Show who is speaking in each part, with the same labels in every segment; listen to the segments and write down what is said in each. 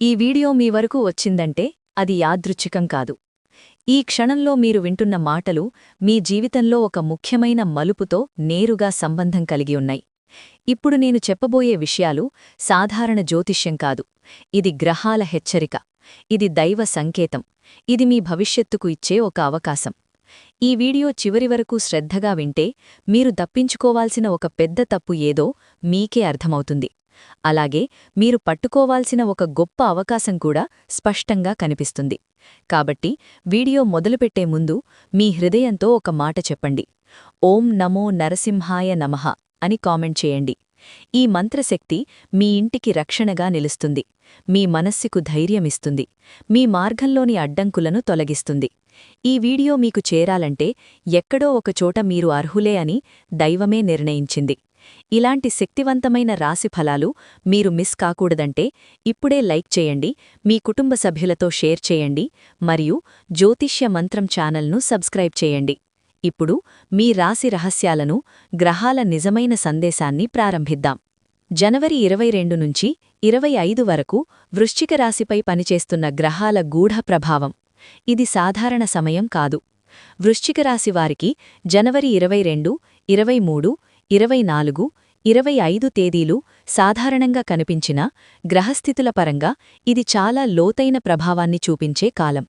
Speaker 1: ఈ వీడియో మీ వరకు వచ్చిందంటే అది యాదృచ్ఛికం కాదు. ఈ క్షణంలో మీరు వింటున్న మాటలు మీ జీవితంలో ఒక ముఖ్యమైన మలుపుతో నేరుగా సంబంధం కలిగి ఉన్నాయి. ఇప్పుడు నేను చెప్పబోయే విషయాలు సాధారణ జ్యోతిష్యం కాదు. ఇది గ్రహాల హెచ్చరిక. ఇది దైవ సంకేతం. ఇది మీ భవిష్యత్తుకు ఇచ్చే ఒక అవకాశం. ఈ వీడియో చివరి వరకు శ్రద్ధగా వింటే మీరు తప్పించుకోవాల్సిన ఒక పెద్ద తప్పు ఏదో మీకే అర్థమవుతుంది. అలాగే మీరు పట్టుకోవాల్సిన ఒక గొప్ప అవకాశం కూడా స్పష్టంగా కనిపిస్తుంది. కాబట్టి వీడియో మొదలుపెట్టే ముందు మీ హృదయంతో ఒక మాట చెప్పండి. ఓం నమో నరసింహాయ నమః అని కామెంట్ చేయండి. ఈ మంత్రశక్తి మీ ఇంటికి రక్షణగా నిలుస్తుంది. మీ మనస్సుకు ధైర్యమిస్తుంది. మీ మార్గంలోని అడ్డంకులను తొలగిస్తుంది. ఈ వీడియో మీకు చేరాలంటే ఎక్కడో ఒకచోట మీరు అర్హులే అని దైవమే నిర్ణయించింది. ఇలాంటి శక్తివంతమైన రాశి ఫలాలు మీరు మిస్ కాకూడదంటే ఇప్పుడే లైక్ చేయండి మీ కుటుంబ సభ్యులతో షేర్ చేయండి మరియు జ్యోతిష్య మంత్రం ఛానల్ను సబ్స్క్రైబ్ చేయండి. ఇప్పుడు మీ రాశి రహస్యాలను గ్రహాల నిజమైన సందేశాన్ని ప్రారంభిద్దాం. జనవరి ఇరవై రెండు నుంచి ఇరవై ఐదు వరకు వృశ్చిక రాశిపై పనిచేస్తున్న గ్రహాల గూఢ ప్రభావం. ఇది సాధారణ సమయం కాదు. వృశ్చిక రాశి వారికి జనవరి ఇరవై రెండు ఇరవై మూడు ఇరవై నాలుగు ఇరవై ఐదు తేదీలు సాధారణంగా కనిపించిన గ్రహస్థితుల పరంగా ఇది చాలా లోతైన ప్రభావాన్ని చూపించే కాలం.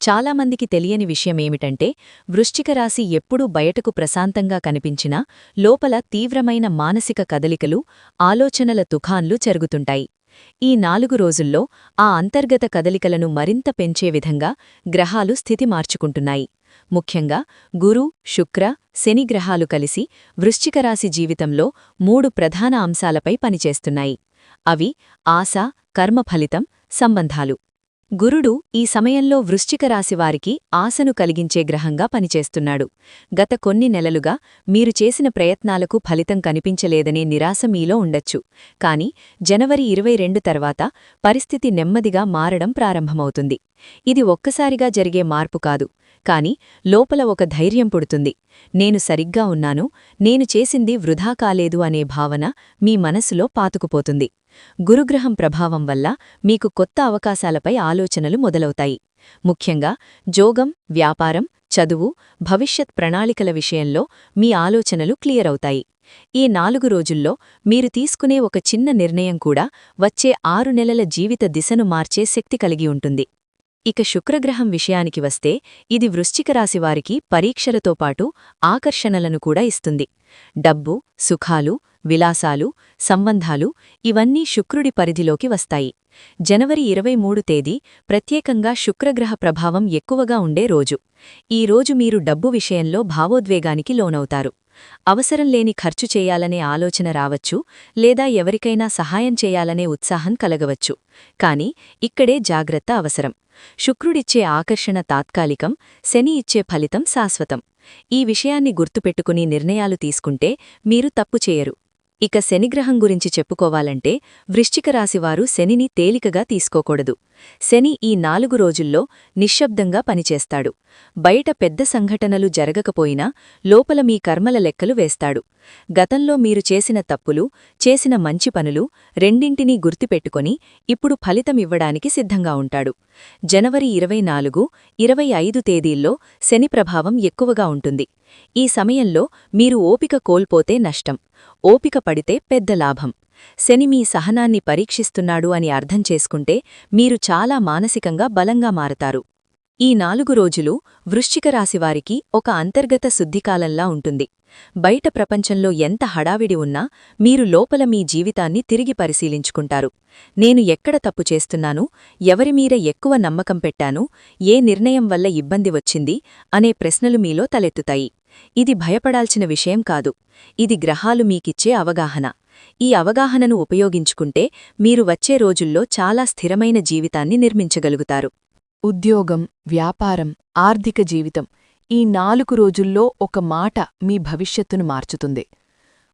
Speaker 1: చాలామందికి తెలియని విషయమేమిటంటే వృశ్చిక రాశి ఎప్పుడూ బయటకు ప్రశాంతంగా కనిపించినా లోపల తీవ్రమైన మానసిక కదలికలు ఆలోచనల తుఖాన్లు జరుగుతుంటాయి. ఈ నాలుగు రోజుల్లో ఆ అంతర్గత కదలికలను మరింత పెంచే విధంగా గ్రహాలు స్థితి మార్చుకుంటున్నాయి. ముఖ్యంగా గురు శుక్ర శని గ్రహాలు కలిసి వృశ్చికరాశి జీవితంలో మూడు ప్రధాన అంశాలపై పనిచేస్తున్నాయి. అవి ఆశ కర్మఫలితం సంబంధాలు. గురుడు ఈ సమయంలో వృశ్చిక రాశివారికి ఆశను కలిగించే గ్రహంగా పనిచేస్తున్నాడు. గత కొన్ని నెలలుగా మీరు చేసిన ప్రయత్నాలకు ఫలితం కనిపించలేదనే నిరాశ మీలో ఉండొచ్చు. కాని జనవరి ఇరవై రెండు తర్వాత పరిస్థితి నెమ్మదిగా మారడం ప్రారంభమవుతుంది. ఇది ఒక్కసారిగా జరిగే మార్పు కాదు. కాని లోపల ఒక ధైర్యం పుడుతుంది. నేను సరిగ్గా ఉన్నాను నేను చేసింది వృధా కాలేదు అనే భావన మీ మనసులో పాతుకుపోతుంది. గురుగ్రహం ప్రభావం వల్ల మీకు కొత్త అవకాశాలపై ఆలోచనలు మొదలవుతాయి. ముఖ్యంగా జోగం వ్యాపారం చదువు భవిష్యత్ ప్రణాళికల విషయంలో మీ ఆలోచనలు క్లియర్ అవుతాయి. ఈ నాలుగు రోజుల్లో మీరు తీసుకునే ఒక చిన్న నిర్ణయం కూడా వచ్చే ఆరు నెలల జీవిత దిశను మార్చే శక్తి కలిగి ఉంటుంది. ఇక శుక్రగ్రహం విషయానికి వస్తే ఇది వృశ్చిక రాశివారికి పరీక్షలతో పాటు ఆకర్షణలను కూడా ఇస్తుంది. డబ్బు సుఖాలు విలాసాలు సంబంధాలు ఇవన్నీ శుక్రుడి పరిధిలోకి వస్తాయి. జనవరి ఇరవై మూడు తేదీ ప్రత్యేకంగా శుక్రగ్రహ ప్రభావం ఎక్కువగా ఉండే రోజు. ఈ రోజు మీరు డబ్బు విషయంలో భావోద్వేగానికి లోనవుతారు. అవసరం లేని ఖర్చు చేయాలనే ఆలోచన రావచ్చు లేదా ఎవరికైనా సహాయం చేయాలనే ఉత్సాహం కలగవచ్చు. కాని ఇక్కడే జాగ్రత్త అవసరం. శుక్రుడిచ్చే ఆకర్షణ తాత్కాలికం శని ఇచ్చే ఫలితం శాశ్వతం. ఈ విషయాన్ని గుర్తుపెట్టుకుని నిర్ణయాలు తీసుకుంటే మీరు తప్పు చేయరు. ఇక శనిగ్రహం గురించి చెప్పుకోవాలంటే వృశ్చిక రాశివారు శనిని తేలికగా తీసుకోకూడదు. శని ఈ నాలుగు రోజుల్లో నిశ్శబ్దంగా పనిచేస్తాడు. బయట పెద్ద సంఘటనలు జరగకపోయినా లోపల మీ కర్మల లెక్కలు వేస్తాడు. గతంలో మీరు చేసిన తప్పులు చేసిన మంచి పనులు రెండింటినీ గుర్తుపెట్టుకొని ఇప్పుడు ఫలితమివ్వడానికి సిద్ధంగా ఉంటాడు. జనవరి ఇరవై నాలుగు ఇరవై ఐదు తేదీల్లో శని ప్రభావం ఎక్కువగా ఉంటుంది. ఈ సమయంలో మీరు ఓపిక కోల్పోతే నష్టం. ఓపిక పడితే పెద్ద లాభం. శని మీ సహనాన్ని పరీక్షిస్తున్నాడు అని అర్థం చేసుకుంటే మీరు చాలా మానసికంగా బలంగా మారతారు. ఈ నాలుగు రోజులు వృశ్చిక రాశివారికి ఒక అంతర్గత శుద్ధికాలంలా ఉంటుంది. బయట ప్రపంచంలో ఎంత హడావిడి ఉన్నా మీరు లోపల మీ జీవితాన్ని తిరిగి పరిశీలించుకుంటారు. నేను ఎక్కడ తప్పు చేస్తున్నాను ఎవరిమీర ఎక్కువ నమ్మకం పెట్టాను ఏ నిర్ణయం వల్ల ఇబ్బంది వచ్చింది అనే ప్రశ్నలు మీలో తలెత్తుతాయి. ఇది భయపడాల్సిన విషయం కాదు. ఇది గ్రహాలు మీకిచ్చే అవగాహన. ఈ అవగాహనను ఉపయోగించుకుంటే మీరు వచ్చే రోజుల్లో చాలా స్థిరమైన జీవితాన్ని నిర్మించగలుగుతారు.
Speaker 2: ఉద్యోగం వ్యాపారం ఆర్థిక జీవితం ఈ నాలుగు రోజుల్లో ఒక మాట మీ భవిష్యత్తును మార్చుతుంది.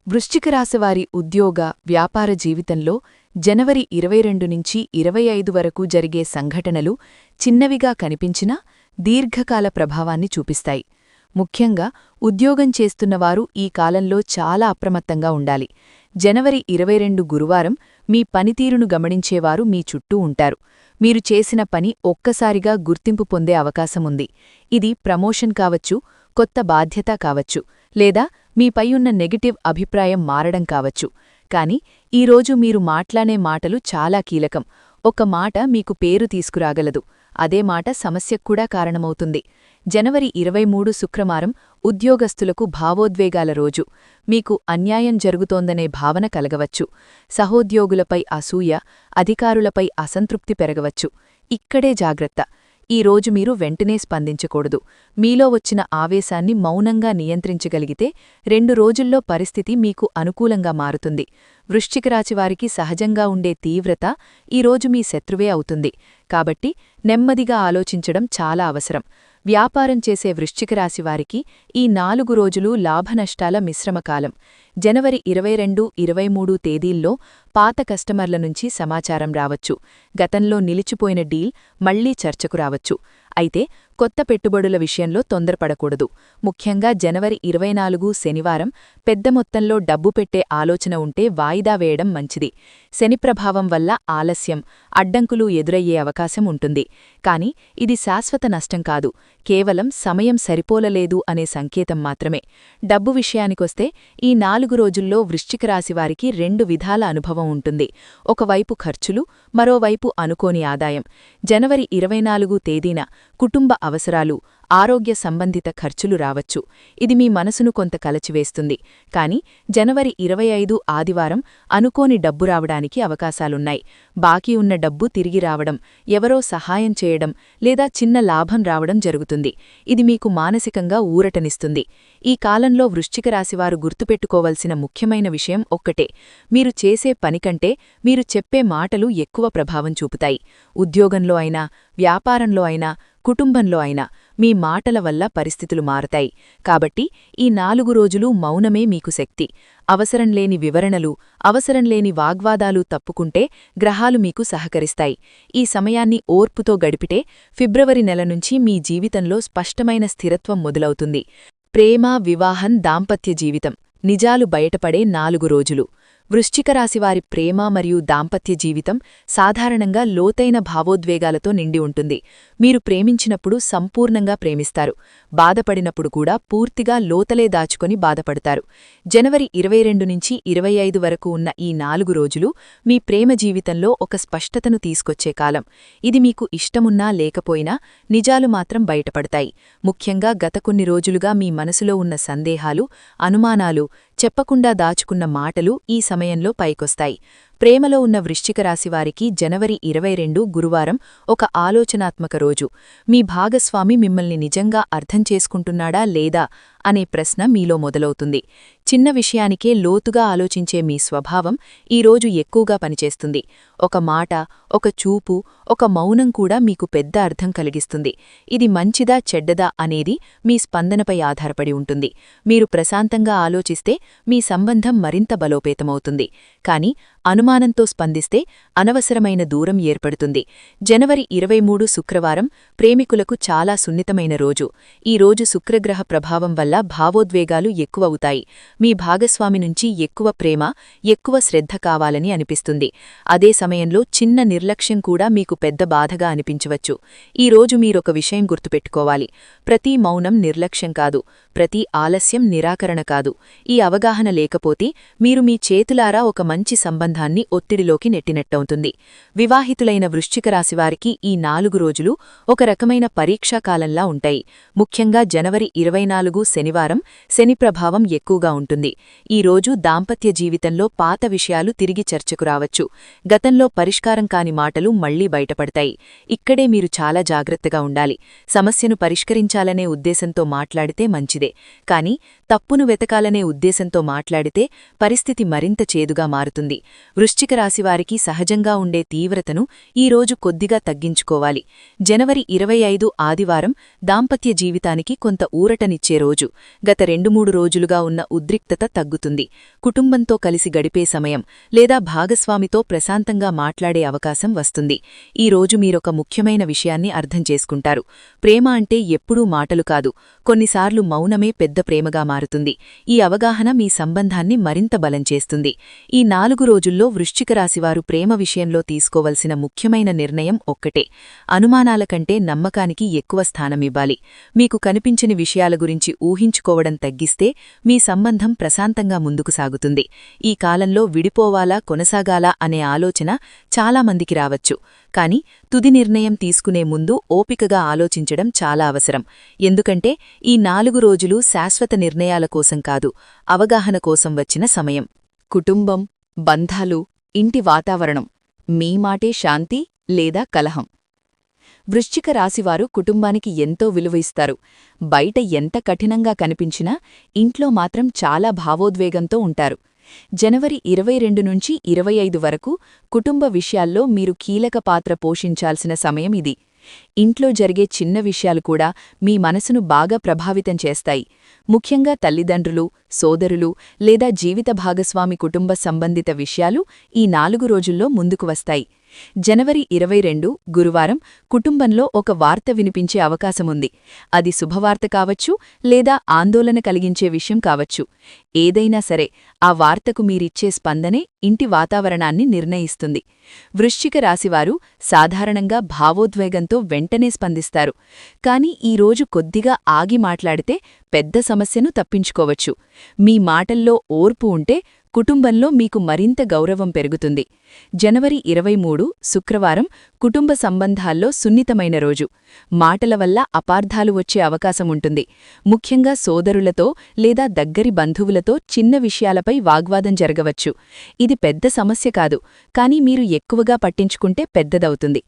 Speaker 2: వృశ్చికరాశివారి ఉద్యోగ వ్యాపార జీవితంలో జనవరి ఇరవై రెండు నుంచి ఇరవై ఐదు వరకు జరిగే సంఘటనలు చిన్నవిగా కనిపించినా దీర్ఘకాల ప్రభావాన్ని చూపిస్తాయి. ముఖ్యంగా ఉద్యోగం చేస్తున్నవారు ఈ కాలంలో చాలా అప్రమత్తంగా ఉండాలి. జనవరి ఇరవై రెండు గురువారం మీ పనితీరును గమనించేవారు మీ చుట్టూ ఉంటారు. మీరు చేసిన పని ఒక్కసారిగా గుర్తింపు పొందే అవకాశముంది. ఇది ప్రమోషన్ కావచ్చు కొత్త బాధ్యత కావచ్చు లేదా మీపై ఉన్న నెగటివ్ అభిప్రాయం మారడం కావచ్చు. కాని ఈరోజు మీరు మాట్లాడే మాటలు చాలా కీలకం. ఒక మాట మీకు పేరు తీసుకురాగలదు. అదే మాట సమస్యక్కూడా కారణమవుతుంది. జనవరి ఇరవై మూడు శుక్రవారం ఉద్యోగస్తులకు భావోద్వేగాల రోజు. మీకు అన్యాయం జరుగుతోందనే భావన కలగవచ్చు. సహోద్యోగులపై అసూయ అధికారులపై అసంతృప్తి పెరగవచ్చు. ఇక్కడే జాగ్రత్త. ఈ రోజు మీరు వెంటనే స్పందించకూడదు. మీలో వచ్చిన ఆవేశాన్ని మౌనంగా నియంత్రించగలిగితే రెండు రోజుల్లో పరిస్థితి మీకు అనుకూలంగా మారుతుంది. వృశ్చికరాశివారికి సహజంగా ఉండే తీవ్రత ఈరోజు మీ శత్రువే అవుతుంది. కాబట్టి నెమ్మదిగా ఆలోచించడం చాలా అవసరం. వ్యాపారం చేసే వృశ్చిక రాశి వారికి ఈ నాలుగు రోజులు లాభనష్టాల మిశ్రమకాలం. జనవరి ఇరవై రెండు ఇరవై మూడు తేదీల్లో పాత కస్టమర్ల నుంచి సమాచారం రావచ్చు. గతంలో నిలిచిపోయిన డీల్ మళ్ళీ చర్చకు రావచ్చు. అయితే కొత్త పెట్టుబడుల విషయంలో తొందరపడకూడదు. ముఖ్యంగా జనవరి ఇరవై నాలుగు శనివారం పెద్ద మొత్తంలో డబ్బు పెట్టే ఆలోచన ఉంటే వాయిదా వేయడం మంచిది. శని ప్రభావం వల్ల ఆలస్యం అడ్డంకులు ఎదురయ్యే అవకాశం ఉంటుంది. కాని ఇది శాశ్వత నష్టం కాదు. కేవలం సమయం సరిపోలలేదు అనే సంకేతం మాత్రమే. డబ్బు విషయానికొస్తే ఈ నాలుగు రోజుల్లో వృశ్చిక రాశివారికి రెండు విధాల అనుభవం ఉంటుంది. ఒకవైపు ఖర్చులు మరోవైపు అనుకోని ఆదాయం. జనవరి ఇరవై నాలుగు తేదీన కుటుంబ అవసరాలు ఆరోగ్య సంబంధిత ఖర్చులు రావచ్చు. ఇది మీ మనసును కొంత కలచివేస్తుంది. కాని జనవరి ఇరవై ఐదు ఆదివారం అనుకోని డబ్బు రావడానికి అవకాశాలున్నాయి. బాకీ ఉన్న డబ్బు తిరిగి రావడం ఎవరో సహాయం చేయడం లేదా చిన్న లాభం రావడం జరుగుతుంది. ఇది మీకు మానసికంగా ఊరటనిస్తుంది. ఈ కాలంలో వృశ్చిక రాశివారు గుర్తుపెట్టుకోవలసిన ముఖ్యమైన విషయం ఒక్కటే. మీరు చేసే పనికంటే మీరు చెప్పే మాటలు ఎక్కువ ప్రభావం చూపుతాయి. ఉద్యోగంలో అయినా వ్యాపారంలో అయినా కుటుంబంలో అయినా మీ మాటల వల్ల పరిస్థితులు మారతాయి. కాబట్టి ఈ నాలుగు రోజులు మౌనమే మీకు శక్తి. అవసరంలేని వివరణలు అవసరంలేని వాగ్వాదాలు తప్పుకుంటే గ్రహాలు మీకు సహకరిస్తాయి. ఈ సమయాన్ని ఓర్పుతో గడిపితే ఫిబ్రవరి నెల నుంచి మీ జీవితంలో స్పష్టమైన స్థిరత్వం మొదలవుతుంది. ప్రేమ వివాహం దాంపత్య జీవితం. నిజాలు బయటపడే నాలుగు రోజులు. వృశ్చికరాశివారి ప్రేమ మరియు దాంపత్య జీవితం సాధారణంగా లోతైన భావోద్వేగాలతో నిండి ఉంటుంది. మీరు ప్రేమించినప్పుడు సంపూర్ణంగా ప్రేమిస్తారు. బాధపడినప్పుడు కూడా పూర్తిగా లోతలే దాచుకొని బాధపడతారు. జనవరి ఇరవై రెండు నుంచి ఇరవై ఐదు వరకు ఉన్న ఈ నాలుగు రోజులు మీ ప్రేమ జీవితంలో ఒక స్పష్టతను తీసుకొచ్చే కాలం. ఇది మీకు ఇష్టమున్నా లేకపోయినా నిజాలు మాత్రం బయటపడతాయి. ముఖ్యంగా గత కొన్ని రోజులుగా మీ మనసులో ఉన్న సందేహాలు అనుమానాలు చెప్పకుండా దాచుకున్న మాటలు ఈ సమయంలో పైకొస్తాయి. ప్రేమలో ఉన్న వృశ్చిక రాశివారికి జనవరి ఇరవై రెండు గురువారం ఒక ఆలోచనాత్మక రోజు. మీ భాగస్వామి మిమ్మల్ని నిజంగా అర్థం చేసుకుంటున్నాడా లేదా అనే ప్రశ్న మీలో మొదలవుతుంది. చిన్న విషయానికే లోతుగా ఆలోచించే మీ స్వభావం ఈరోజు ఎక్కువగా పనిచేస్తుంది. ఒక మాట ఒక చూపు ఒక మౌనం కూడా మీకు పెద్ద అర్థం కలిగిస్తుంది. ఇది మంచిదా చెడ్డదా అనేది మీ స్పందనపై ఆధారపడి ఉంటుంది. మీరు ప్రశాంతంగా ఆలోచిస్తే మీ సంబంధం మరింత బలోపేతమవుతుంది. కాని అనుమానంతో స్పందిస్తే అనవసరమైన దూరం ఏర్పడుతుంది. జనవరి ఇరవై మూడు శుక్రవారం ప్రేమికులకు చాలా సున్నితమైన రోజు. ఈ రోజు శుక్రగ్రహ ప్రభావం వల్ల భావోద్వేగాలు ఎక్కువవుతాయి. మీ భాగస్వామి నుంచి ఎక్కువ ప్రేమ ఎక్కువ శ్రద్ధ కావాలని అనిపిస్తుంది. అదే సమయంలో చిన్న నిర్లక్ష్యం కూడా మీకు పెద్ద బాధగా అనిపించవచ్చు. ఈ రోజు మీరొక విషయం గుర్తుపెట్టుకోవాలి. ప్రతి మౌనం నిర్లక్ష్యం కాదు. ప్రతి ఆలస్యం నిరాకరణ కాదు. ఈ అవగాహన లేకపోతే మీరు మీ చేతులారా ఒక మంచి సంబంధాన్ని ఒత్తిడిలోకి నెట్టినట్టవుతుంది. వివాహితులైన వృశ్చిక రాశివారికి ఈ నాలుగు రోజులు ఒక రకమైన పరీక్షాకాలంలా ఉంటాయి. ముఖ్యంగా జనవరి ఇరవై నాలుగు శనివారం శని ప్రభావం ఎక్కువగా ఉంటుంది. ఈ రోజు దాంపత్య జీవితంలో పాత విషయాలు తిరిగి చర్చకు రావచ్చు. గతంలో పరిష్కారం కాని మాటలు మళ్ళీ బయటపడతాయి. ఇక్కడే మీరు చాలా జాగ్రత్తగా ఉండాలి. సమస్యను పరిష్కరించాలనే ఉద్దేశంతో మాట్లాడితే మంచిది. కాని తప్పును వెతకాలనే ఉద్దేశంతో మాట్లాడితే పరిస్థితి మరింత చేదుగా మారుతుంది. వృశ్చిక రాశివారికి సహజంగా ఉండే తీవ్రతను ఈరోజు కొద్దిగా తగ్గించుకోవాలి. జనవరి ఇరవై ఐదు ఆదివారం దాంపత్య జీవితానికి కొంత ఊరటనిచ్చే రోజు. గత రెండు మూడు రోజులుగా ఉన్న ఉద్రిక్తత తగ్గుతుంది. కుటుంబంతో కలిసి గడిపే సమయం లేదా భాగస్వామితో ప్రశాంతంగా మాట్లాడే అవకాశం వస్తుంది. ఈ రోజు మీరొక ముఖ్యమైన విషయాన్ని అర్థం చేసుకుంటారు. ప్రేమ అంటే ఎప్పుడూ మాటలు కాదు. కొన్నిసార్లు మౌనమే పెద్ద ప్రేమగా మారి
Speaker 1: మారుతుంది. ఈ అవగాహన మీ సంబంధాన్ని మరింత బలం చేస్తుంది. ఈ నాలుగు రోజుల్లో వృశ్చిక రాశివారు ప్రేమ విషయంలో తీసుకోవలసిన ముఖ్యమైన నిర్ణయం ఒక్కటే. అనుమానాల కంటే నమ్మకానికి ఎక్కువ స్థానమివ్వాలి మీకు కనిపించని విషయాల గురించి ఊహించుకోవడం తగ్గిస్తే మీ సంబంధం ప్రశాంతంగా ముందుకు సాగుతుంది. ఈ కాలంలో విడిపోవాలా కొనసాగాలా అనే ఆలోచన చాలామందికి రావచ్చు. కాని తుది నిర్ణయం తీసుకునే ముందు ఓపికగా ఆలోచించడం చాలా అవసరం. ఎందుకంటే ఈ నాలుగు రోజులు శాశ్వత నిర్ణయాల కోసం కాదు అవగాహన కోసం వచ్చిన సమయం.
Speaker 2: కుటుంబం బంధాలు ఇంటి వాతావరణం మీ మాటే శాంతి లేదా కలహం. వృశ్చిక రాశివారు కుటుంబానికి ఎంతో విలువ ఇస్తారు. బయట ఎంత కఠినంగా కనిపించినా ఇంట్లో మాత్రం చాలా భావోద్వేగంతో ఉంటారు. జనవరి ఇరవై రెండు నుంచి ఇరవై ఐదు వరకు కుటుంబ విషయాల్లో మీరు కీలక పాత్ర పోషించాల్సిన సమయం ఇది. ఇంట్లో జరిగే చిన్న విషయాలు కూడా మీ మనసును బాగా ప్రభావితం చేస్తాయి. ముఖ్యంగా తల్లిదండ్రులు సోదరులు లేదా జీవిత భాగస్వామి కుటుంబ సంబంధిత విషయాలు ఈ నాలుగు రోజుల్లో ముందుకు వస్తాయి. జనవరి ఇరవై రెండు గురువారం కుటుంబంలో ఒక వార్త వినిపించే అవకాశముంది. అది శుభవార్త కావచ్చు లేదా ఆందోళన కలిగించే విషయం కావచ్చు. ఏదైనా సరే ఆ వార్తకు మీరిచ్చే స్పందనే ఇంటి వాతావరణాన్ని నిర్ణయిస్తుంది. వృశ్చిక రాశివారు సాధారణంగా భావోద్వేగంతో వెంటనే స్పందిస్తారు. కాని ఈరోజు కొద్దిగా ఆగి మాట్లాడితే పెద్ద సమస్యను తప్పించుకోవచ్చు. మీ మాటల్లో ఓర్పు ఉంటే కుటుంబంలో మీకు మరింత గౌరవం పెరుగుతుంది. జనవరి ఇరవై మూడు శుక్రవారం కుటుంబ సంబంధాల్లో సున్నితమైన రోజు. మాటల వల్ల అపార్థాలు వచ్చే అవకాశం ఉంటుంది. ముఖ్యంగా సోదరులతో లేదా దగ్గరి బంధువులతో చిన్న విషయాలపై వాగ్వాదం జరగవచ్చు. ఇది పెద్ద సమస్య కాదు కానీ మీరు ఎక్కువగా పట్టించుకుంటే పెద్దదవుతుంది.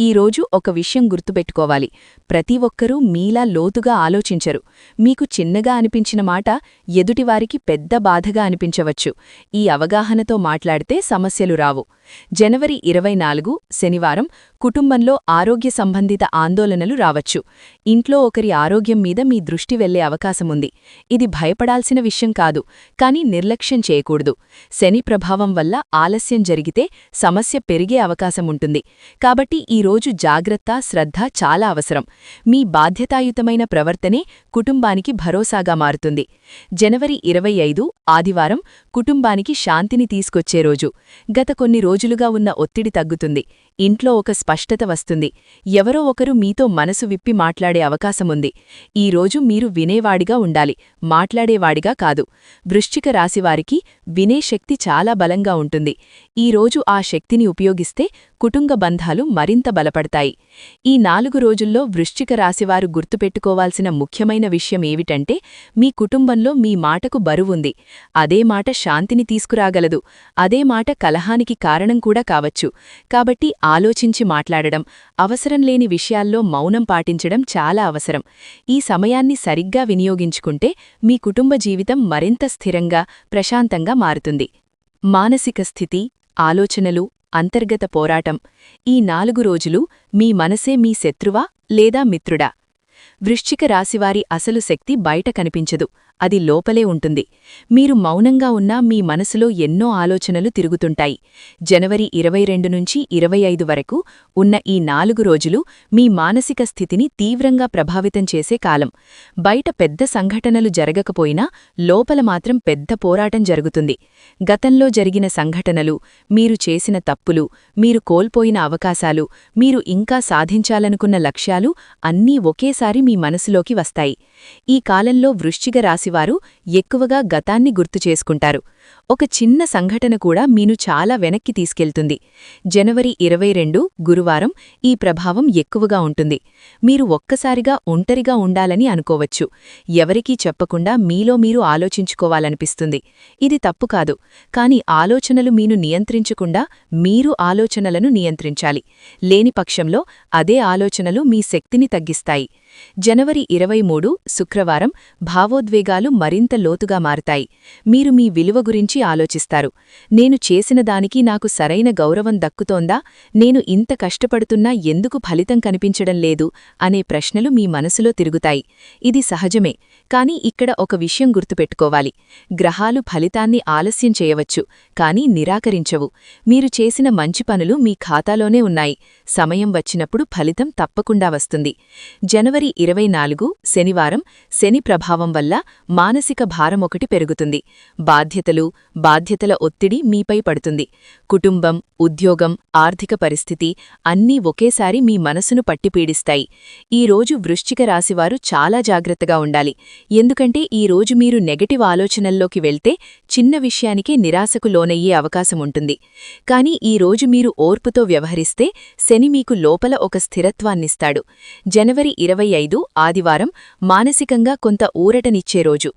Speaker 2: ఈరోజు ఒక విషయం గుర్తుపెట్టుకోవాలి. ప్రతి ఒక్కరూ మీలా లోతుగా ఆలోచించరు. మీకు చిన్నగా అనిపించిన మాట ఎదుటివారికి పెద్ద బాధగా అనిపించవచ్చు. ఈ అవగాహనతో మాట్లాడితే సమస్యలు రావు. జనవరి ఇరవై నాలుగు శనివారం కుటుంబంలో ఆరోగ్య సంబంధిత ఆందోళనలు రావచ్చు. ఇంట్లో ఒకరి ఆరోగ్యం మీద మీ దృష్టి వెళ్ళే అవకాశముంది. ఇది భయపడాల్సిన విషయం కాదు కానీ నిర్లక్ష్యం చేయకూడదు. శని ప్రభావం వల్ల ఆలస్యం జరిగితే సమస్య పెరిగే అవకాశముంటుంది. కాబట్టి ఈరోజు జాగ్రత్త శ్రద్ధ చాలా అవసరం. మీ బాధ్యతాయుతమైన ప్రవర్తనే కుటుంబానికి భరోసాగా మారుతుంది. జనవరి ఇరవై ఐదు ఆదివారం కుటుంబానికి శాంతిని తీసుకొచ్చే రోజు. గత కొన్ని రోజులుగా ఉన్న ఒత్తిడి తగ్గుతుంది. ఇంట్లో ఒక స్పష్టత వస్తుంది. ఎవరో ఒకరు మీతో మనసు విప్పి మాట్లాడే అవకాశముంది. ఈరోజు మీరు వినేవాడిగా ఉండాలి. మాట్లాడేవాడిగా కాదు. వృశ్చిక రాశివారికి వినే శక్తి చాలా బలంగా ఉంటుంది. ఈరోజు ఆ శక్తిని ఉపయోగిస్తే కుటుంబ బంధాలు మరింత బలపడతాయి. ఈ నాలుగు రోజుల్లో వృశ్చిక రాశివారు గుర్తుపెట్టుకోవాల్సిన ముఖ్యమైన విషయం ఏమిటంటే మీ కుటుంబంలో మీ మాటకు బరువుంది అదే మాట శాంతిని తీసుకురాగలదు. అదే మాట కలహానికి కారణం కూడా కావచ్చు. కాబట్టి ఆలోచించి మాట్లాడడం అవసరం లేని విషయాల్లో మౌనం పాటించడం చాలా అవసరం. ఈ సమయాన్ని సరిగ్గా వినియోగించుకుంటే మీ కుటుంబ జీవితం మరింత స్థిరంగా ప్రశాంతంగా మారుతుంది. మానసిక స్థితి ఆలోచనలు అంతర్గత పోరాటం ఈ నాలుగు రోజులు మీ మనసే మీ శత్రువా లేదా మిత్రుడా? వృశ్చిక రాశివారి అసలు శక్తి బయట కనిపించదు. అది లోపలే ఉంటుంది. మీరు మౌనంగా ఉన్నా మీ మనసులో ఎన్నో ఆలోచనలు తిరుగుతుంటాయి. జనవరి ఇరవై రెండు నుంచి ఇరవై ఐదు వరకు ఉన్న ఈ నాలుగు రోజులు మీ మానసిక స్థితిని తీవ్రంగా ప్రభావితం చేసే కాలం. బయట పెద్ద సంఘటనలు జరగకపోయినా లోపల మాత్రం పెద్ద పోరాటం జరుగుతుంది. గతంలో జరిగిన సంఘటనలు మీరు చేసిన తప్పులు మీరు కోల్పోయిన అవకాశాలు మీరు ఇంకా సాధించాలనుకున్న లక్ష్యాలు అన్నీ ఒకేసారి మీ మనసులోకి వస్తాయి. ఈ కాలంలో వృశ్చిక రాశివారు ఎక్కువగా గతాన్ని గుర్తు చేసుకుంటారు. ఒక చిన్న సంఘటన కూడా మీను చాలా వెనక్కి తీసుకెళ్తుంది. జనవరి ఇరవై రెండు గురువారం ఈ ప్రభావం ఎక్కువగా ఉంటుంది. మీరు ఒక్కసారిగా ఒంటరిగా ఉండాలని అనుకోవచ్చు. ఎవరికీ చెప్పకుండా మీలో మీరు ఆలోచించుకోవాలనిపిస్తుంది. ఇది తప్పు కాదు. కాని ఆలోచనలు మీను నియంత్రించకుండా మీరు ఆలోచనలను నియంత్రించాలి. లేని పక్షంలో అదే ఆలోచనలు మీ శక్తిని తగ్గిస్తాయి. జనవరి ఇరవై మూడు శుక్రవారం భావోద్వేగాలు మరింత లోతుగా మారతాయి. మీరు మీ విలువ గురించి ఆలోచిస్తారు. నేను చేసిన దానికి నాకు సరైన గౌరవం దక్కుతోందా? నేను ఇంత కష్టపడుతున్నా ఎందుకు ఫలితం కనిపించడం లేదు? అనే ప్రశ్నలు మీ మనసులో తిరుగుతాయి. ఇది సహజమే. కాని ఇక్కడ ఒక విషయం గుర్తుపెట్టుకోవాలి. గ్రహాలు ఫలితాన్ని ఆలస్యం చేయవచ్చు కాని నిరాకరించవు. మీరు చేసిన మంచి పనులు మీ ఖాతాలోనే ఉన్నాయి. సమయం వచ్చినప్పుడు ఫలితం తప్పకుండా వస్తుంది. జనవరి ఇరవై నాలుగు శనివారం. శని ప్రభావం వల్ల మానసిక భారం ఒకటి పెరుగుతుంది. బాధ్యతలు బాధ్యతల ఒత్తిడి మీపై పడుతుంది. కుటుంబం ఉద్యోగం ఆర్థిక పరిస్థితి అన్నీ ఒకేసారి మీ మనసును పట్టిపీడిస్తాయి. ఈ రోజు వృశ్చిక రాశివారు చాలా జాగ్రత్తగా ఉండాలి. ఎందుకంటే ఈ రోజు మీరు నెగటివ్ ఆలోచనల్లోకి వెళ్తే చిన్న విషయానికే నిరాశకు లోనయ్యే అవకాశం ఉంటుంది. కానీ ఈ రోజు మీరు ఓర్పుతో వ్యవహరిస్తే శని మీకు లోపల ఒక స్థిరత్వాన్నిస్తాడు. జనవరి ఇరవై ఐదు ఆదివారం మానసికంగా కొంత ఊరటనిచ్చే రోజు.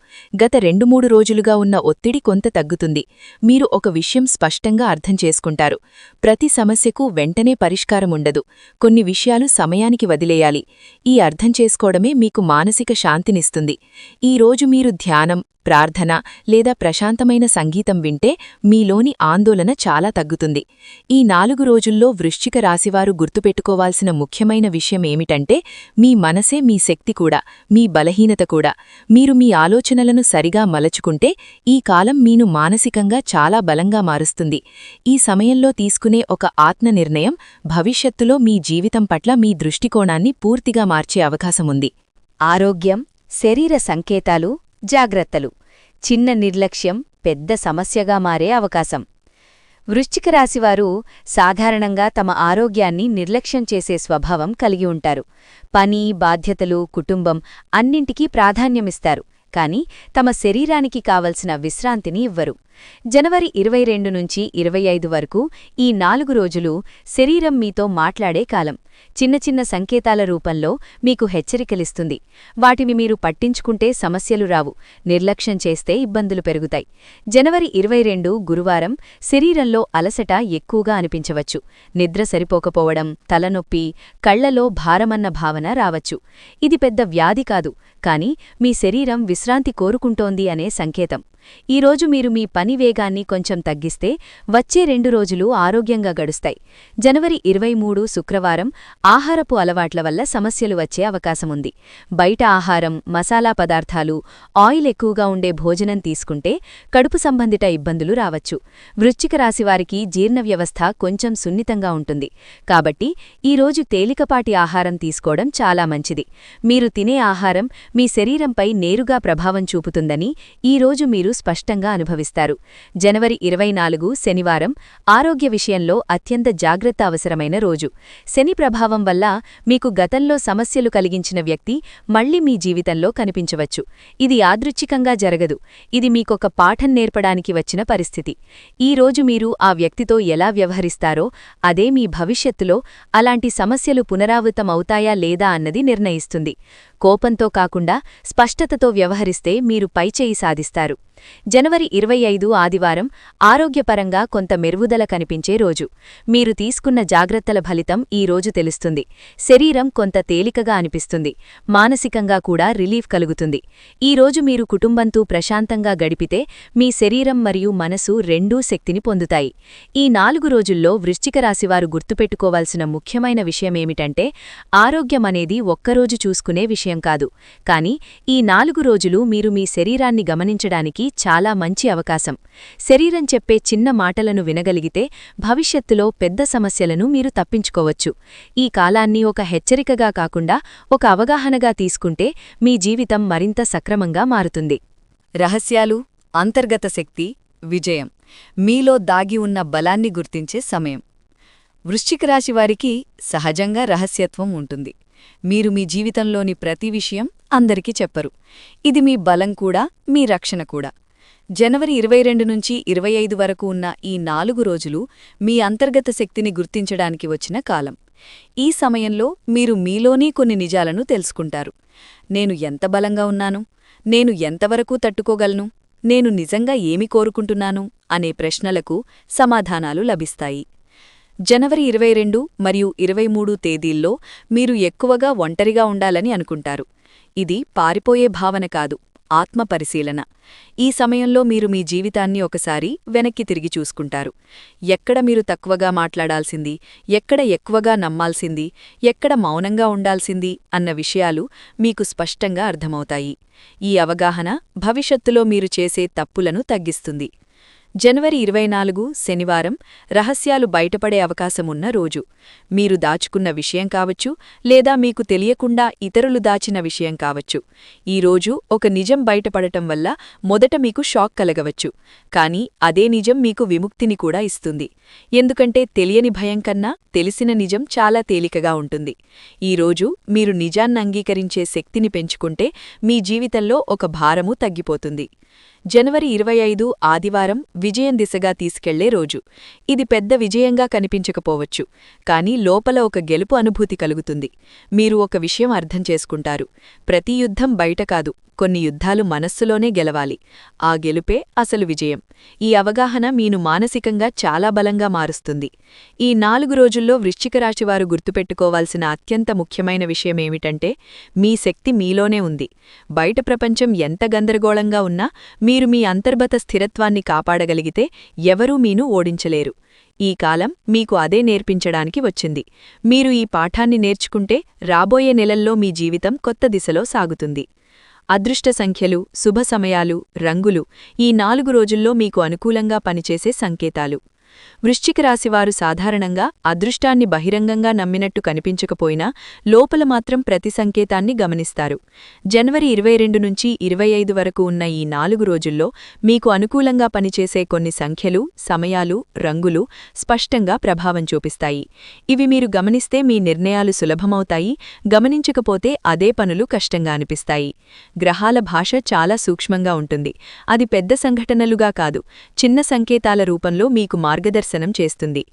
Speaker 2: గత రెండు మూడు రోజులుగా ఉన్న ఒత్తిడి కొంత తగ్గుతుంది. మీరు ఒక విషయం స్పష్టంగా అర్థం చేసుకుంటారు. ప్రతి సమస్యకు వెంటనే పరిష్కారముండదు కొన్ని విషయాలు సమయానికి వదిలేయాలి. ఈ అర్థం చేసుకోవడమే మీకు మానసిక శాంతినిస్తుంది. ఈ రోజు మీరు ధ్యానం ప్రార్థన లేదా ప్రశాంతమైన సంగీతం వింటే మీలోని ఆందోళన చాలా తగ్గుతుంది. ఈ నాలుగు రోజుల్లో వృశ్చిక రాశివారు గుర్తుపెట్టుకోవాల్సిన ముఖ్యమైన విషయం ఏమిటంటే మీ మనసే మీ శక్తి కూడా మీ బలహీనత కూడా. మీరు మీ ఆలోచనలను సరిగా మలచుకుంటే ఈ కాలం మీను మానసికంగా చాలా బలంగా మారుస్తుంది. ఈ సమయంలో తీసుకునే ఒక ఆత్మ నిర్ణయం భవిష్యత్తులో మీ జీవితం పట్ల మీ దృష్టికోణాన్ని పూర్తిగా మార్చే అవకాశముంది
Speaker 1: ఆరోగ్యం శరీర సంకేతాలు జాగ్రత్తలు. చిన్న నిర్లక్ష్యం పెద్ద సమస్యగా మారే అవకాశం. వృశ్చిక రాశివారు సాధారణంగా తమ ఆరోగ్యాన్ని నిర్లక్ష్యం చేసే స్వభావం కలిగి ఉంటారు. పని బాధ్యతలు కుటుంబం అన్నింటికీ ప్రాధాన్యమిస్తారు. కాని తమ శరీరానికి కావలసిన విశ్రాంతిని ఇవ్వరు. జనవరి ఇరవై రెండు నుంచి ఇరవై ఐదు వరకు ఈ నాలుగు రోజులు శరీరం మీతో మాట్లాడే కాలం. చిన్న చిన్న సంకేతాల రూపంలో మీకు హెచ్చరికలిస్తుంది. వాటిని మీరు పట్టించుకుంటే సమస్యలు రావు. నిర్లక్ష్యం చేస్తే ఇబ్బందులు పెరుగుతాయి. జనవరి ఇరవై రెండు గురువారం శరీరంలో అలసట ఎక్కువగా అనిపించవచ్చు. నిద్ర సరిపోకపోవడం తలనొప్పి కళ్ళలో భారమన్న భావన రావచ్చు. ఇది పెద్ద వ్యాధి కాదు. కాని మీ శరీరం విశ్రాంతి కోరుకుంటోంది అనే సంకేతం. ఈరోజు మీరు మీ పని వేగాన్ని కొంచెం తగ్గిస్తే వచ్చే రెండు రోజులు ఆరోగ్యంగా గడుస్తాయి. జనవరి ఇరవై మూడు శుక్రవారం ఆహారపు అలవాట్ల వల్ల సమస్యలు వచ్చే అవకాశముంది బయట ఆహారం మసాలా పదార్థాలు ఆయిల్ ఎక్కువగా ఉండే భోజనం తీసుకుంటే కడుపు సంబంధిత ఇబ్బందులు రావచ్చు. వృశ్చిక రాశివారికి జీర్ణ వ్యవస్థ కొంచెం సున్నితంగా ఉంటుంది. కాబట్టి ఈరోజు తేలికపాటి ఆహారం తీసుకోవడం చాలా మంచిది. మీరు తినే ఆహారం మీ శరీరంపై నేరుగా ప్రభావం చూపుతుందని ఈరోజు మీరు స్పష్టంగా అనుభవిస్తారు. జనవరి ఇరవై నాలుగు శనివారం ఆరోగ్య విషయంలో అత్యంత జాగ్రత్త అవసరమైన రోజు. శని ప్రభావం వల్ల మీకు గతంలో సమస్యలు కలిగించిన వ్యక్తి మళ్ళీ మీ జీవితంలో కనిపించవచ్చు. ఇది యాదృచ్ఛికంగా జరగదు. ఇది మీకొక పాఠం నేర్పడానికి వచ్చిన పరిస్థితి. ఈ రోజు మీరు ఆ వ్యక్తితో ఎలా వ్యవహరిస్తారో అదే మీ భవిష్యత్తులో అలాంటి సమస్యలు పునరావృతమవుతాయా లేదా అన్నది నిర్ణయిస్తుంది. కోపంతో కాకుండా స్పష్టతతో వ్యవహరిస్తే మీరు పైచేయి సాధిస్తారు. జనవరి ఇరవై ఐదు ఆదివారం ఆరోగ్యపరంగా కొంత మెరుగుదల కనిపించే రోజు. మీరు తీసుకున్న జాగ్రత్తల ఫలితం ఈ రోజు తెలుస్తుంది. శరీరం కొంత తేలికగా అనిపిస్తుంది. మానసికంగా కూడా రిలీఫ్ కలుగుతుంది. ఈ రోజు మీరు కుటుంబంతో ప్రశాంతంగా గడిపితే మీ శరీరం మరియు మనసు రెండూ శక్తిని పొందుతాయి. ఈ నాలుగు రోజుల్లో వృశ్చిక రాశివారు గుర్తుపెట్టుకోవాల్సిన ముఖ్యమైన విషయమేమిటంటే ఆరోగ్యం అనేది ఒక్కరోజు చూసుకునే విషయం. కాదు. కాని ఈ నాలుగు రోజులు మీరు మీ శరీరాన్ని గమనించడానికి చాలా మంచి అవకాశం. శరీరం చెప్పే చిన్న మాటలను వినగలిగితే భవిష్యత్తులో పెద్ద సమస్యలను మీరు తప్పించుకోవచ్చు. ఈ కాలాన్ని ఒక హెచ్చరికగా కాకుండా ఒక అవగాహనగా తీసుకుంటే మీ జీవితం మరింత సక్రమంగా మారుతుంది.
Speaker 3: రహస్యాలు అంతర్గత శక్తి విజయం. మీలో దాగి ఉన్న బలాన్ని గుర్తించే సమయం. వృశ్చిక రాశివారికి సహజంగా రహస్యత్వం ఉంటుంది. మీరు మీ జీవితంలోని ప్రతి విషయం అందరికీ చెప్పరు. ఇది మీ బలం కూడా మీ రక్షణ కూడా. జనవరి ఇరవై రెండు నుంచి ఇరవై ఐదు వరకు ఉన్న ఈ నాలుగు రోజులు మీ అంతర్గత శక్తిని గుర్తించడానికి వచ్చిన కాలం. ఈ సమయంలో మీరు మీలోనే కొన్ని నిజాలను తెలుసుకుంటారు. నేను ఎంత బలంగా ఉన్నాను? నేను ఎంతవరకు తట్టుకోగలను? నేను నిజంగా ఏమి కోరుకుంటున్నాను? అనే ప్రశ్నలకు సమాధానాలు లభిస్తాయి. జనవరి ఇరవై రెండు మరియు ఇరవై మూడు తేదీల్లో మీరు ఎక్కువగా ఒంటరిగా ఉండాలని అనుకుంటారు. ఇది పారిపోయే భావన కాదు ఆత్మపరిశీలన ఈ సమయంలో మీరు మీ జీవితాన్ని ఒకసారి వెనక్కి తిరిగి చూసుకుంటారు. ఎక్కడ మీరు తక్కువగా మాట్లాడాల్సింది ఎక్కడ ఎక్కువగా నమ్మాల్సింది ఎక్కడ మౌనంగా ఉండాల్సింది అన్న విషయాలు మీకు స్పష్టంగా అర్థమవుతాయి. ఈ అవగాహన భవిష్యత్తులో మీరు చేసే తప్పులను తగ్గిస్తుంది. జనవరి ఇరవై నాలుగు శనివారం రహస్యాలు బయటపడే అవకాశమున్న రోజు. మీరు దాచుకున్న విషయం కావచ్చు లేదా మీకు తెలియకుండా ఇతరులు దాచిన విషయం కావచ్చు. ఈ రోజు ఒక నిజం బయటపడటం వల్ల మొదట మీకు షాక్ కలగవచ్చు. కానీ అదే నిజం మీకు విముక్తిని కూడా ఇస్తుంది. ఎందుకంటే తెలియని భయం కన్నా తెలిసిన నిజం చాలా తేలికగా ఉంటుంది. ఈ రోజు మీరు నిజాన్ని అంగీకరించే శక్తిని పెంచుకుంటే మీ జీవితంలో ఒక భారము తగ్గిపోతుంది. జనవరి ఇరవై ఐదు ఆదివారం విజయం దిశగా తీసుకెళ్ళే రోజు. ఇది పెద్ద విజయంగా కనిపించకపోవచ్చు కానీ లోపల ఒక గెలుపు అనుభూతి కలుగుతుంది. మీరు ఒక విషయం అర్థం చేసుకుంటారు. ప్రతి యుద్ధం బయట కాదు కొన్ని యుద్ధాలు మనస్సులోనే గెలవాలి. ఆ గెలుపే అసలు విజయం. ఈ అవగాహన మీను మానసికంగా చాలా బలంగా మారుస్తుంది. ఈ నాలుగు రోజుల్లో వృశ్చికరాశివారు గుర్తుపెట్టుకోవాల్సిన అత్యంత ముఖ్యమైన విషయమేమిటంటే మీ శక్తి మీలోనే ఉంది. బయట ప్రపంచం ఎంత గందరగోళంగా ఉన్నా మీరు మీ అంతర్గత స్థిరత్వాన్ని కాపాడగలిగితే ఎవరూ మీను ఓడించలేరు. ఈ కాలం మీకు అదే నేర్పించడానికి వచ్చింది. మీరు ఈ పాఠాన్ని నేర్చుకుంటే రాబోయే నెలల్లో మీ జీవితం కొత్త దిశలో సాగుతుంది. అదృష్ట సంఖ్యలు శుభ సమయాలు రంగులు ఈ నాలుగు రోజుల్లో మీకు అనుకూలంగా పనిచేసే సంకేతాలు. వృశ్చిక రాశివారు సాధారణంగా అదృష్టాన్ని బహిరంగంగా నమ్మినట్టు కనిపించకపోయినా లోపల మాత్రం ప్రతి సంకేతాన్ని గమనిస్తారు. జనవరి ఇరవై రెండు నుంచి ఇరవై ఐదు వరకు ఉన్న ఈ నాలుగు రోజుల్లో మీకు అనుకూలంగా పనిచేసే కొన్ని సంఖ్యలు సమయాలు రంగులు స్పష్టంగా ప్రభావం చూపిస్తాయి. ఇవి మీరు గమనిస్తే మీ నిర్ణయాలు సులభమవుతాయి గమనించకపోతే అదే పనులు కష్టంగా అనిపిస్తాయి. గ్రహాల భాష చాలా సూక్ష్మంగా ఉంటుంది. అది పెద్ద సంఘటనలుగా కాదు. చిన్న సంకేతాల రూపంలో మీకు మార్గ మార్గదర్శనం చేస్తుంది.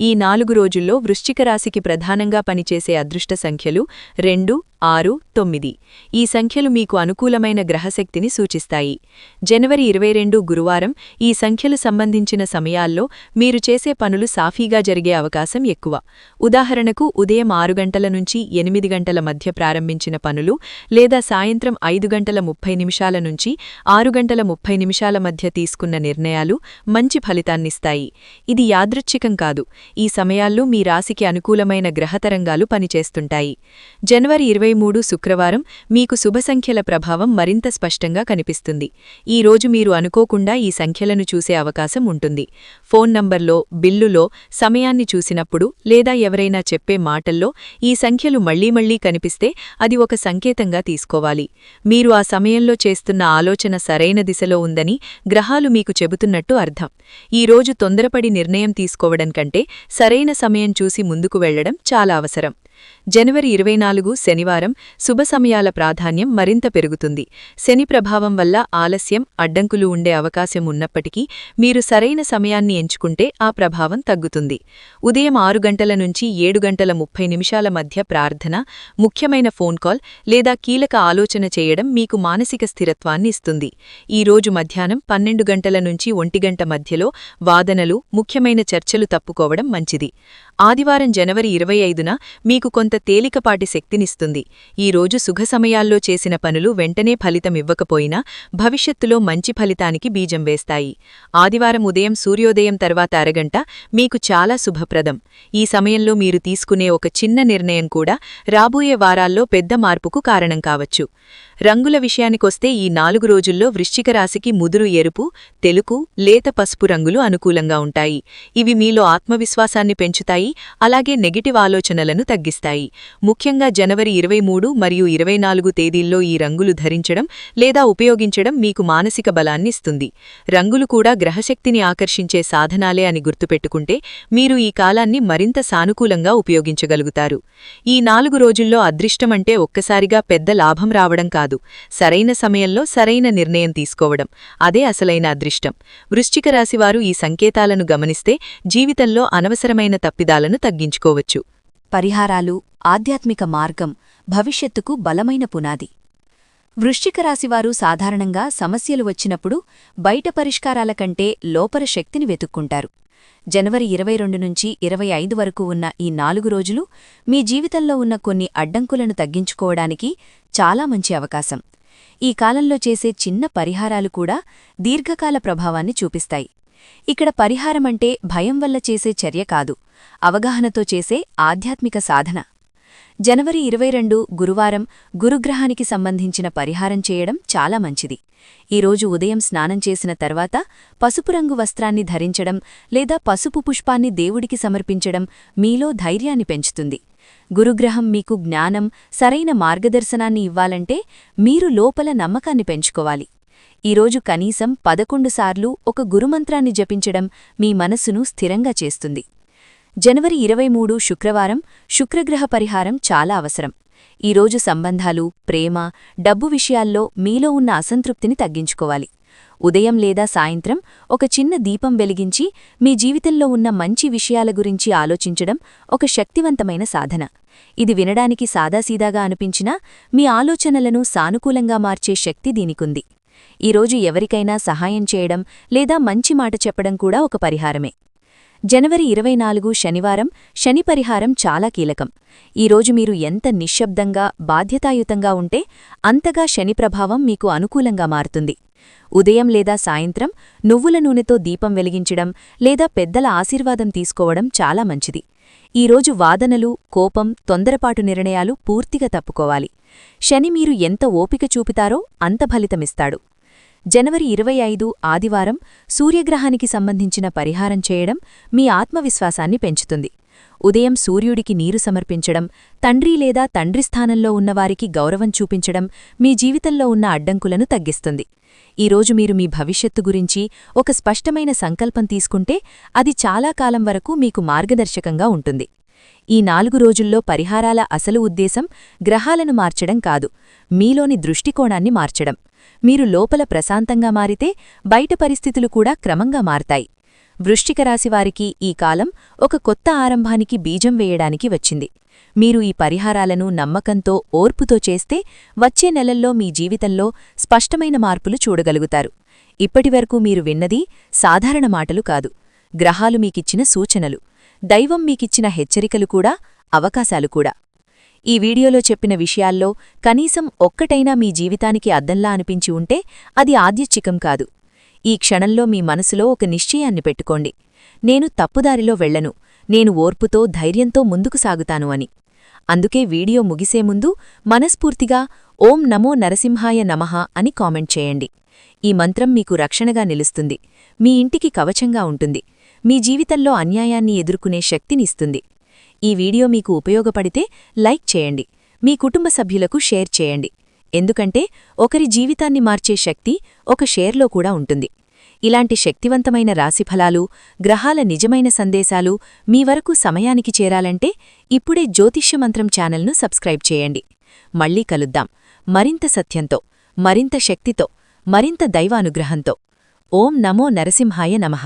Speaker 3: ఈ నాలుగు రోజుల్లో వృశ్చిక రాశికి ప్రధానంగా పనిచేసే అదృష్ట సంఖ్యలు రెండు ఆరు తొమ్మిది. ఈ సంఖ్యలు మీకు అనుకూలమైన గ్రహశక్తిని సూచిస్తాయి. జనవరి ఇరవై రెండు గురువారం ఈ సంఖ్యలు సంబంధించిన సమయాల్లో మీరు చేసే పనులు సాఫీగా జరిగే అవకాశం ఎక్కువ. ఉదాహరణకు ఉదయం ఆరు గంటల నుంచి ఎనిమిది గంటల మధ్య ప్రారంభించిన పనులు లేదా సాయంత్రం ఐదు గంటల ముప్పై నిమిషాల నుంచి ఆరు గంటల ముప్పై నిమిషాల మధ్య తీసుకున్న నిర్ణయాలు మంచి ఫలితాన్నిస్తాయి. ఇది యాదృచ్ఛికం కాదు. ఈ సమయాల్లో మీ రాశికి అనుకూలమైన గ్రహతరంగాలు పనిచేస్తుంటాయి. జనవరి ఇరవై మూడు శుక్రవారం మీకు శుభ సంఖ్యల ప్రభావం మరింత స్పష్టంగా కనిపిస్తుంది. ఈ రోజు మీరు అనుకోకుండా ఈ సంఖ్యలను చూసే అవకాశం ఉంటుంది. ఫోన్ నంబర్లో బిల్లులో సమయాన్ని చూసినప్పుడు లేదా ఎవరైనా చెప్పే మాటల్లో ఈ సంఖ్యలు మళ్ళీ మళ్ళీ కనిపిస్తే అది ఒక సంకేతంగా తీసుకోవాలి. మీరు ఆ సమయంలో చేస్తున్న ఆలోచన సరైన దిశలో ఉందని గ్రహాలు మీకు చెబుతున్నట్టు అర్థం. ఈ రోజు తొందరపడి నిర్ణయం తీసుకోవడం కంటే సరైన సమయం చూసి ముందుకు వెళ్ళడం చాలా అవసరం. జనవరి ఇరవై నాలుగు శనివారం శుభ సమయాల ప్రాధాన్యం మరింత పెరుగుతుంది. శని ప్రభావం వల్ల ఆలస్యం అడ్డంకులు ఉండే అవకాశం ఉన్నప్పటికీ మీరు సరైన సమయాన్ని ఎంచుకుంటే ఆ ప్రభావం తగ్గుతుంది. ఉదయం ఆరు గంటల నుంచి ఏడు గంటల ముప్పై నిమిషాల మధ్య ప్రార్థన ముఖ్యమైన ఫోన్ కాల్ లేదా కీలక ఆలోచన చేయడం మీకు మానసిక స్థిరత్వాన్ని ఇస్తుంది. ఈ రోజు మధ్యాహ్నం పన్నెండు గంటల నుంచి ఒంటి గంట మధ్యలో వాదనలు ముఖ్యమైన చర్చలు తప్పుకోవడం మంచిది. ఆదివారం జనవరి ఇరవై ఐదున మీకు కొంత తేలికపాటి శక్తినిస్తుంది. ఈరోజు శుభ సమయాల్లో చేసిన పనులు వెంటనే ఫలితం ఇవ్వకపోయినా భవిష్యత్తులో మంచి ఫలితానికి బీజం వేస్తాయి. ఆదివారం ఉదయం సూర్యోదయం తర్వాత అరగంట మీకు చాలా శుభప్రదం. ఈ సమయంలో మీరు తీసుకునే ఒక చిన్న నిర్ణయం కూడా రాబోయే వారాల్లో పెద్ద మార్పుకు కారణం కావచ్చు. రంగుల విషయానికొస్తే ఈ నాలుగు రోజుల్లో వృశ్చిక రాశికి ముదురు ఎరుపు తెలుపు లేత పసుపు రంగులు అనుకూలంగా ఉంటాయి. ఇవి మీలో ఆత్మవిశ్వాసాన్ని పెంచుతాయి అలాగే నెగిటివ్ ఆలోచనలను తగ్గిస్తాయి. ముఖ్యంగా జనవరి ఇరవై మూడు మరియు ఇరవై నాలుగు తేదీల్లో ఈ రంగులు ధరించడం లేదా ఉపయోగించడం మీకు మానసిక బలాన్ని ఇస్తుంది. రంగులు కూడా గ్రహశక్తిని ఆకర్షించే సాధనాలే అని గుర్తుపెట్టుకుంటే మీరు ఈ కాలాన్ని మరింత సానుకూలంగా ఉపయోగించగలుగుతారు. ఈ నాలుగు రోజుల్లో అదృష్టమంటే ఒక్కసారిగా పెద్ద లాభం రావడం కాదు. సరైన సమయంలో సరైన నిర్ణయం తీసుకోవడం. అదే అసలైన అదృష్టం. వృశ్చిక రాశివారు ఈ సంకేతాలను గమనిస్తే జీవితంలో అనవసరమైన తప్పిదాలను తగ్గించుకోవచ్చు.
Speaker 1: పరిహారాలు ఆధ్యాత్మిక మార్గం భవిష్యత్తుకు బలమైన పునాది. వృశ్చిక రాశివారు సాధారణంగా సమస్యలు వచ్చినప్పుడు బయట పరిష్కారాల కంటే లోపల శక్తిని వెతుక్కుంటారు. జనవరి ఇరవై రెండు నుంచి ఇరవై ఐదు వరకు ఉన్న ఈ నాలుగు రోజులు మీ జీవితంలో ఉన్న కొన్ని అడ్డంకులను తగ్గించుకోవడానికి చాలా మంచి అవకాశం. ఈ కాలంలో చేసే చిన్న పరిహారాలు కూడా దీర్ఘకాల ప్రభావాన్ని చూపిస్తాయి. ఇక్కడ పరిహారమంటే భయం వల్ల చేసే చర్య కాదు అవగాహనతో చేసే ఆధ్యాత్మిక సాధన. జనవరి ఇరవై రెండు గురువారం గురుగ్రహానికి సంబంధించిన పరిహారం చేయడం చాలా మంచిది. ఈరోజు ఉదయం స్నానం చేసిన తర్వాత పసుపు రంగు వస్త్రాన్ని ధరించడం లేదా పసుపు పుష్పాన్ని దేవుడికి సమర్పించడం మీలో ధైర్యాన్ని పెంచుతుంది. గురుగ్రహం మీకు జ్ఞానం సరైన మార్గదర్శనాన్ని ఇవ్వాలంటే మీరు లోపల నమ్మకాన్ని పెంచుకోవాలి. ఈరోజు కనీసం పదకొండు సార్లు ఒక గురుమంత్రాన్ని జపించడం మీ మనస్సును స్థిరంగా చేస్తుంది. జనవరి ఇరవై మూడు శుక్రవారం శుక్రగ్రహ పరిహారం చాలా అవసరం. ఈరోజు సంబంధాలు ప్రేమ డబ్బు విషయాల్లో మీలో ఉన్న అసంతృప్తిని తగ్గించుకోవాలి. ఉదయం లేదా సాయంత్రం ఒక చిన్న దీపం వెలిగించి మీ జీవితంలో ఉన్న మంచి విషయాల గురించి ఆలోచించడం ఒక శక్తివంతమైన సాధన. ఇది వినడానికి సాదాసీదాగా అనిపించినా మీ ఆలోచనలను సానుకూలంగా మార్చే శక్తి దీనికుంది. ఈరోజు ఎవరికైనా సహాయం చేయడం లేదా మంచి మాట చెప్పడం కూడా ఒక పరిహారమే. జనవరి ఇరవై నాలుగు శనివారం శని పరిహారం చాలా కీలకం. ఈరోజు మీరు ఎంత నిశ్శబ్దంగా బాధ్యతాయుతంగా ఉంటే అంతగా శని ప్రభావం మీకు అనుకూలంగా మారుతుంది. ఉదయం లేదా సాయంత్రం నువ్వుల నూనెతో దీపం వెలిగించడం లేదా పెద్దల ఆశీర్వాదం తీసుకోవడం చాలా మంచిది. ఈరోజు వాదనలు కోపం తొందరపాటు నిర్ణయాలు పూర్తిగా తప్పుకోవాలి. శని మీరు ఎంత ఓపిక చూపుతారో అంత ఫలితమిస్తాడు. జనవరి ఇరవై ఐదు ఆదివారం సూర్యగ్రహానికి సంబంధించిన పరిహారం చేయడం మీ ఆత్మవిశ్వాసాన్ని పెంచుతుంది. ఉదయం సూర్యుడికి నీరు సమర్పించడం తండ్రి లేదా తండ్రి స్థానంలో ఉన్నవారికి గౌరవం చూపించడం మీ జీవితంలో ఉన్న అడ్డంకులను తగ్గిస్తుంది. ఈరోజు మీరు మీ భవిష్యత్తు గురించి ఒక స్పష్టమైన సంకల్పం తీసుకుంటే అది చాలా కాలం వరకు మీకు మార్గదర్శకంగా ఉంటుంది. ఈ నాలుగు రోజుల్లో పరిహారాల అసలు ఉద్దేశం గ్రహాలను మార్చడం కాదు మీలోని దృష్టికోణాన్ని మార్చడం. మీరు లోపల ప్రశాంతంగా మారితే బయట పరిస్థితులు కూడా క్రమంగా మారతాయి. వృశ్చిక రాశివారికి ఈ కాలం ఒక కొత్త ఆరంభానికి బీజం వేయడానికి వచ్చింది. మీరు ఈ పరిహారాలను నమ్మకంతో ఓర్పుతో చేస్తే వచ్చే నెలల్లో మీ జీవితంలో స్పష్టమైన మార్పులు చూడగలుగుతారు. ఇప్పటివరకు మీరు విన్నది సాధారణ మాటలు కాదు. గ్రహాలు మీకిచ్చిన సూచనలు. దైవం మీకిచ్చిన హెచ్చరికలు కూడా అవకాశాలు కూడా. ఈ వీడియోలో చెప్పిన విషయాల్లో కనీసం ఒక్కటైనా మీ జీవితానికి అద్దంలా అనిపించి ఉంటే అది ఆద్యచికం కాదు. ఈ క్షణంలో మీ మనసులో ఒక నిశ్చయాన్ని పెట్టుకోండి. నేను తప్పుదారిలో వెళ్ళను నేను ఓర్పుతో ధైర్యంతో ముందుకు సాగుతాను అని. అందుకే వీడియో ముగిసే ముందు మనస్ఫూర్తిగా ఓం నమో నరసింహాయ నమః అని కామెంట్ చేయండి. ఈ మంత్రం మీకు రక్షణగా నిలుస్తుంది. మీ ఇంటికి కవచంగా ఉంటుంది. మీ జీవితంలో అన్యాయాన్ని ఎదుర్కొనే శక్తినిస్తుంది ఈ వీడియో మీకు ఉపయోగపడితే లైక్ చేయండి. మీ కుటుంబ సభ్యులకు షేర్ చేయండి. ఎందుకంటే ఒకరి జీవితాన్ని మార్చే శక్తి ఒక షేర్లో కూడా ఉంటుంది. ఇలాంటి శక్తివంతమైన రాశిఫలాలు గ్రహాల నిజమైన సందేశాలు మీ వరకు సమయానికి చేరాలంటే ఇప్పుడే జ్యోతిష్యమంత్రం ఛానల్ను సబ్స్క్రైబ్ చేయండి. మళ్ళీ కలుద్దాం. మరింత సత్యంతో మరింత శక్తితో మరింత దైవానుగ్రహంతో. ఓం నమో నరసింహాయ నమః.